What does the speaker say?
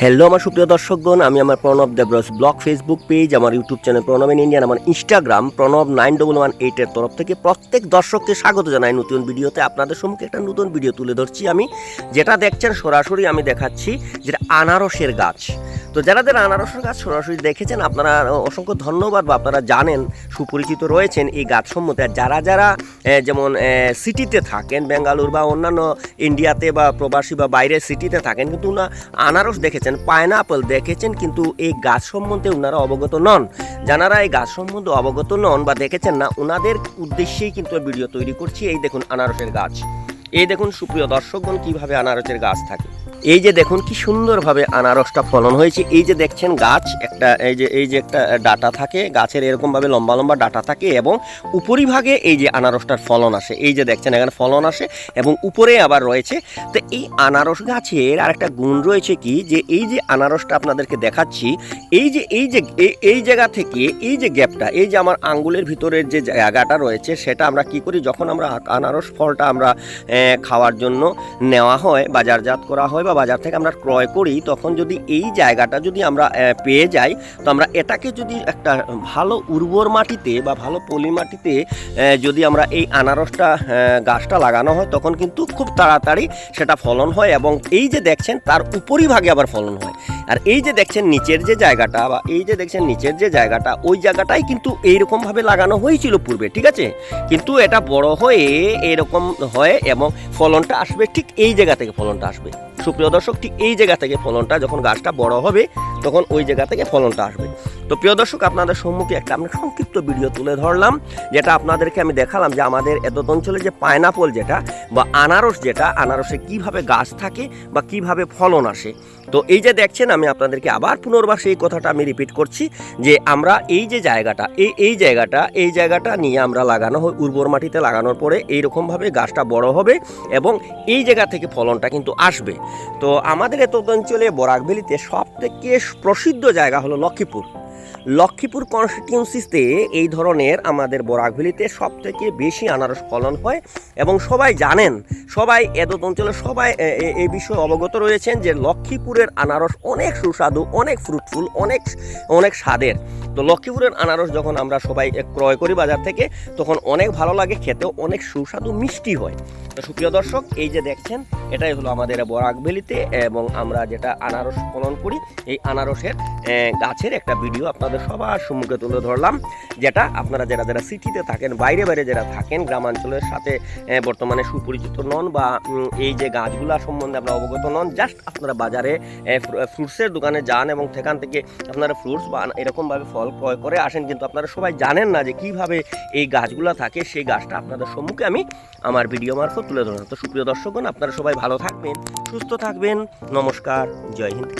Hello আমার সুপ্রিয় দর্শকগণ, আমি আমার Pranab Debras blog Facebook page আমার YouTube channel Pranab in Indian আমার Instagram Pranab nine double one এইটের তরফ থেকে প্রত্যেক দর্শককে স্বাগত জানাই নতুন ভিডিওতে। আপনাদের সম্মুখে একটা নতুন ভিডিও তুলে ধরছি আমি, যেটা দেখছেন সরাসরি আমি দেখাচ্ছি, যেটা আনারসের গাছ। তো যারা যারা আনারসের গাছ সরাসরি দেখেছেন, আপনারা অসংখ্য ধন্যবাদ বা আপনারা জানেন, সুপরিচিত রয়েছেন এই গাছ সম্বন্ধে। আর যারা যারা যেমন সিটিতে থাকেন, বেঙ্গালুর বা অন্যান্য ইন্ডিয়াতে বা প্রবাসী বা বাইরের সিটিতে থাকেন, কিন্তু না আনারস দেখেছেন, পাইনাপল দেখেছেন, কিন্তু এই গাছ সম্বন্ধে ওনারা অবগত নন। যারা এই গাছ সম্বন্ধে অবগত নন বা দেখেছেন না, ওনাদের উদ্দেশ্যেই কিন্তু ভিডিও তৈরি করছি। এই দেখুন আনারসের গাছ। এই দেখুন সুপ্রিয় দর্শকগণ, কীভাবে আনারসের গাছ থাকে। এই যে দেখুন কি সুন্দরভাবে আনারসটা ফলন হয়েছে। এই যে দেখছেন গাছ, একটা এই যে এই যে একটা ডাটা থাকে, গাছের এরকমভাবে লম্বা লম্বা ডাটা থাকে এবং উপরিভাগে এই যে আনারসটার ফলন আসে। এই যে দেখছেন এখানে ফলন আসে এবং উপরে আবার রয়েছে। তো এই আনারস গাছের আরেকটা গুণ রয়েছে কি যে, এই যে আনারসটা আপনাদেরকে দেখাচ্ছি, এই যে এই যে এই- এই জায়গা থেকে এই যে গ্যাপটা, এই যে আমার আঙ্গুলের ভিতরের যে জায়গাটা রয়েছে, সেটা আমরা কি করি? যখন আমরা আনারস ফলটা আমরা খাওয়ার জন্য নেওয়া হয়, বাজারজাত করা হয় বা বাজার থেকে আমরা ক্রয় করি, তখন যদি এই জায়গাটা যদি আমরা পেয়ে যাই, তো আমরা এটাকে যদি একটা ভালো উর্বর মাটিতে বা ভালো পলি মাটিতে যদি আমরা এই আনারসটা গাছটা লাগানো হয়, তখন কিন্তু খুব তাড়াতাড়ি সেটা ফলন হয় এবং এই যে দেখছেন তার উপরিভাগে আবার ফলন হয়। আর এই যে দেখছেন নিচের যে জায়গাটা বা এই যে দেখছেন নিচের যে জায়গাটা, ওই জায়গাটাই কিন্তু এইরকমভাবে লাগানো হয়েছিল পূর্বে, ঠিক আছে? কিন্তু এটা বড় হয়ে এরকম হয় এবং ফলনটা আসবে ঠিক এই জায়গা থেকে ফলনটা আসবে। সুপ্রিয় দর্শক, ঠিক এই জায়গা থেকে ফলনটা যখন গাছটা বড় হবে, তখন ওই জায়গা থেকে ফলনটা আসবে। তো প্রিয় দর্শক, আপনাদের সম্মুখে একটা আমি সংক্ষিপ্ত ভিডিও তুলে ধরলাম, যেটা আপনাদেরকে আমি দেখালাম যে আমাদের এত অঞ্চলে যে পাইনাপল যেটা বা আনারস যেটা, আনারসে কীভাবে গাছ থাকে বা কীভাবে ফলন আসে। তো এই যে দেখছেন, আমি আপনাদেরকে আবার পুনর্বার সেই কথাটা আমি রিপিট করছি যে আমরা এই যে জায়গাটা, এই এই জায়গাটা এই জায়গাটা নিয়ে আমরা লাগানো হয় উর্বর মাটিতে লাগানোর পরে এইরকমভাবে গাছটা বড় হবে এবং এই জায়গা থেকে ফলনটা কিন্তু আসবে। তো আমাদের এত অঞ্চলে বরাকভেলিতে সব থেকে প্রসিদ্ধ জায়গা হলো লক্ষ্মীপুর। লক্ষ্মীপুর কনস্টিটিউন্সিতে এই ধরনের আমাদের বরাকভেলিতে সব থেকে বেশি আনারস ফলন হয় এবং সবাই জানেন, সবাই এদত অঞ্চলে সবাই এই বিষয়ে অবগত রয়েছেন যে লক্ষ্মীপুরের আনারস অনেক সুস্বাদু, অনেক ফ্রুটফুল অনেক অনেক স্বাদের। তো লক্ষ্মীপুরের আনারস যখন আমরা সবাই ক্রয় করি বাজার থেকে, তখন অনেক ভালো লাগে, খেতেও অনেক সুস্বাদু, মিষ্টি হয়। সুপ্রিয় দর্শক, এই যে দেখছেন, এটাই হলো আমাদের বরাকভ্যালিতে এবং আমরা যেটা আনারস ফলন করি, এই আনারসের গাছের একটা ভিডিও আপনাদের সবার সম্মুখে তুলে ধরলাম, যেটা আপনারা যারা যারা সিটিতে থাকেন, বাইরে বাইরে যারা থাকেন, গ্রামাঞ্চলের সাথে বর্তমানে সুপরিচিত নন বা এই যে গাছগুলা সম্বন্ধে আপনারা অবগত নন জাস্ট আপনারা বাজারে ফ্রুটসের দোকানে যান এবং সেখান থেকে আপনারা ফ্রুটস বা এরকমভাবে ফল ক্রয় করে আসেন, কিন্তু আপনারা সবাই জানেন না যে কীভাবে এই গাছগুলা থাকে, সেই গাছটা আপনাদের সম্মুখে আমি আমার ভিডিও মারফত তুলে ধরলাম তো সুপ্রিয় দর্শকগণ আপনারা সবাই ভালো থাকবেন সুস্থ থাকবেন। নমস্কার জয় হিন্দ।